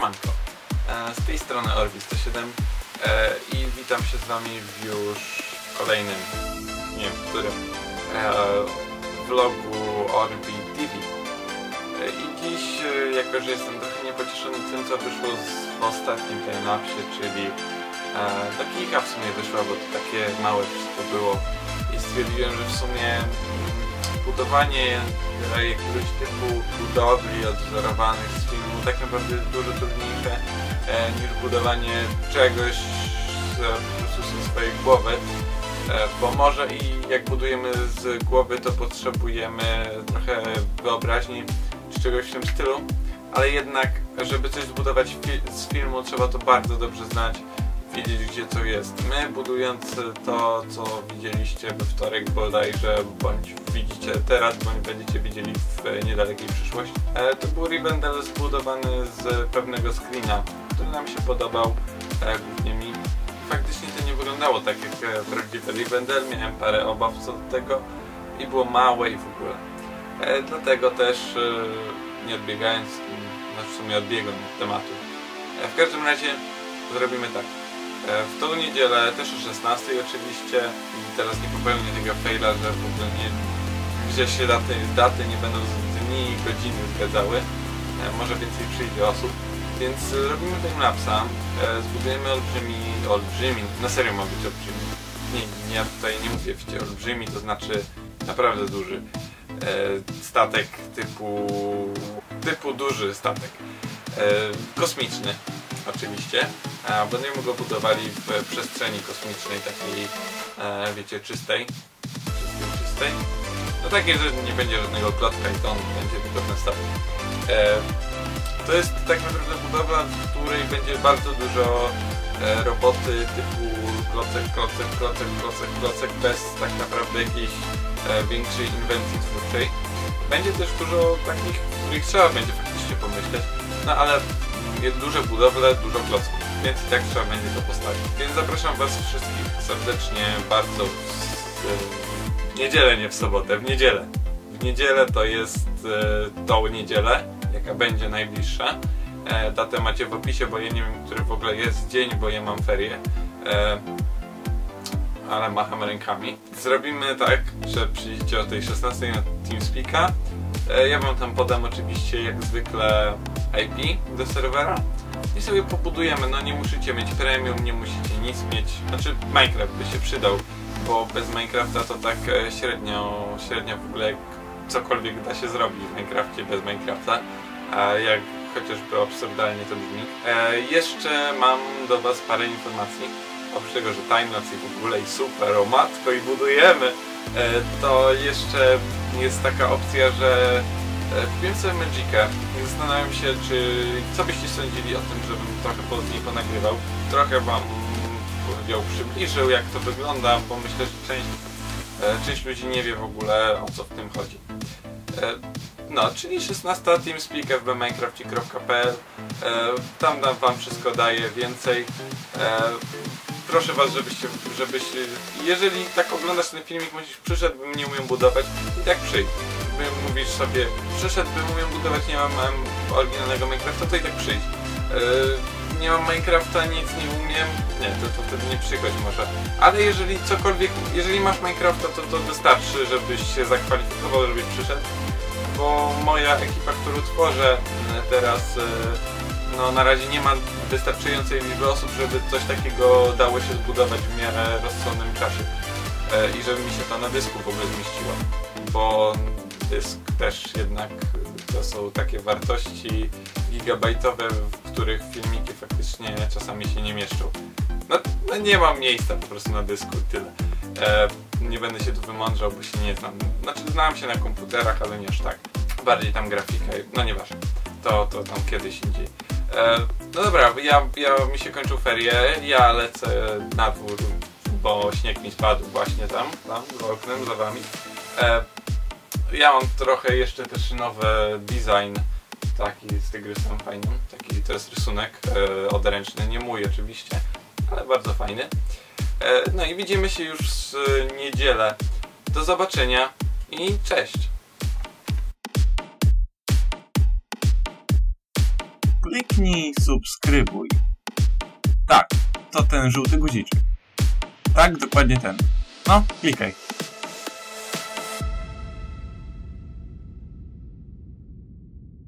Siemanko, e, z tej strony Orbi107 e, i witam się z Wami w już kolejnym, nie wiem którym, e, vlogu Orbi TV. I dziś, jako że jestem trochę niepocieszony tym, co wyszło w ostatnim timelapsie, czyli do kilka w sumie wyszło, bo to takie małe wszystko było i stwierdziłem, że w sumie budowanie jakiegoś typu budowli odwzorowanych z filmu. Tak naprawdę jest dużo trudniejsze e, niż budowanie czegoś z, ze swojej głowy. E, bo może i jak budujemy z głowy, to potrzebujemy trochę wyobraźni czy czegoś w tym stylu, ale jednak, żeby coś zbudować z filmu, trzeba to bardzo dobrze znać, wiedzieć gdzie co jest. My budując to, co widzieliście we wtorek bodajże, bądź widzicie teraz, bądź będziecie widzieli w niedalekiej przyszłości, e, to był Rivendell zbudowany z pewnego screena, który nam się podobał, e, głównie mi. Faktycznie to nie wyglądało tak jak e, prawdziwy Rivendell, miałem parę obaw co do tego i było małe i w ogóle. Dlatego też, nie odbiegając, no w sumie odbiegam od tematu. W każdym razie zrobimy tak. E, W tą niedzielę, też o 16 oczywiście, i teraz nie popełnię tego faila, że w ogóle nie, gdzie się daty, daty nie będą dni i godziny zgadzały. E, Może więcej przyjdzie osób. Więc robimy timelapsa, e, zbudujemy olbrzymi, olbrzymi, na serio ma być olbrzymi. Nie, ja tutaj nie mówię wiecie, olbrzymi, to znaczy naprawdę duży statek typu, typu duży statek. Kosmiczny oczywiście. A będziemy go budowali w przestrzeni kosmicznej takiej, e, wiecie, czystej. Czystej, czystej. No takiej, że nie będzie żadnego klotka i to on będzie tylko ten. E, to jest tak naprawdę budowla, w której będzie bardzo dużo e, roboty typu klocek, klocek, klocek, klocek, klocek bez tak naprawdę jakiejś większej inwencji twórczej. Będzie też dużo takich, których trzeba będzie faktycznie pomyśleć, no ale duże budowle, dużo klocków, więc tak trzeba będzie to postawić. Więc zapraszam Was wszystkich serdecznie bardzo w, niedzielę, nie w sobotę, w niedzielę. W niedzielę to jest e, tą niedzielę, jaka będzie najbliższa. E, datę macie w opisie, bo ja nie wiem, który w ogóle jest dzień, bo ja mam ferie. Ale macham rękami. Zrobimy tak, że przyjdziecie o tej 16 na TeamSpeak'a. E, Ja wam tam podam oczywiście jak zwykle IP do serwera i sobie pobudujemy. No nie musicie mieć premium, nie musicie nic mieć. Znaczy Minecraft by się przydał, bo bez Minecrafta to tak e, średnio, średnio w ogóle cokolwiek da się zrobić w Minecrafcie bez Minecrafta. A jak chociażby absurdalnie to brzmi. E, jeszcze mam do was parę informacji. Oprócz tego, że timelapse i w ogóle i super, o matko i budujemy, e, to jeszcze jest taka opcja, że kupiłem sobie Magicę i zastanawiam się, czy co byście sądzili o tym, żebym trochę pozdziej ponagrywał. Trochę wam powiedział, przybliżył jak to wygląda, bo myślę, że część, e, część ludzi nie wie w ogóle o co w tym chodzi. E, no, czyli 16 TeamSpeak fbminecrafcie.pl e, Tam wam wszystko daje więcej. Proszę was, żebyście, żebyś, jeżeli tak oglądasz ten filmik, myślisz, przyszedłbym, nie umiem budować, i tak przyjdź. Mówisz sobie, przyszedłbym, umiem budować, nie mam, mam oryginalnego Minecrafta, to i tak przyjdź. Yy, nie mam Minecrafta, nic nie umiem, nie, to, to wtedy nie przychodź może. Ale jeżeli cokolwiek, jeżeli masz Minecrafta, to to wystarczy, żebyś się zakwalifikował, żebyś przyszedł. Bo moja ekipa, którą tworzę mm, teraz, yy, no na razie nie ma wystarczającej liczby osób, żeby coś takiego dało się zbudować w miarę rozsądnym czasie. E, I żeby mi się to na dysku w ogóle zmieściło. Bo dysk też jednak to są takie wartości gigabajtowe, w których filmiki faktycznie czasami się nie mieszczą. No, no nie mam miejsca po prostu na dysku tyle. E, nie będę się tu wymądrzał, bo się nie znam. Znaczy znam się na komputerach, ale nie aż tak. Bardziej tam grafika, no nieważne. To, to tam kiedyś indziej. E, no dobra, ja, ja mi się kończą ferie, ja lecę na dwór, bo śnieg mi spadł właśnie tam, tam, za oknem, za wami. E, ja mam trochę jeszcze też nowy design, taki z tygrysem fajnym, taki to jest rysunek e, odręczny, nie mój oczywiście, ale bardzo fajny. E, no i widzimy się już w niedzielę. Do zobaczenia i cześć! kliknij subskrybuj. Tak, to ten żółty guziczek. Tak, dokładnie ten. No, klikaj.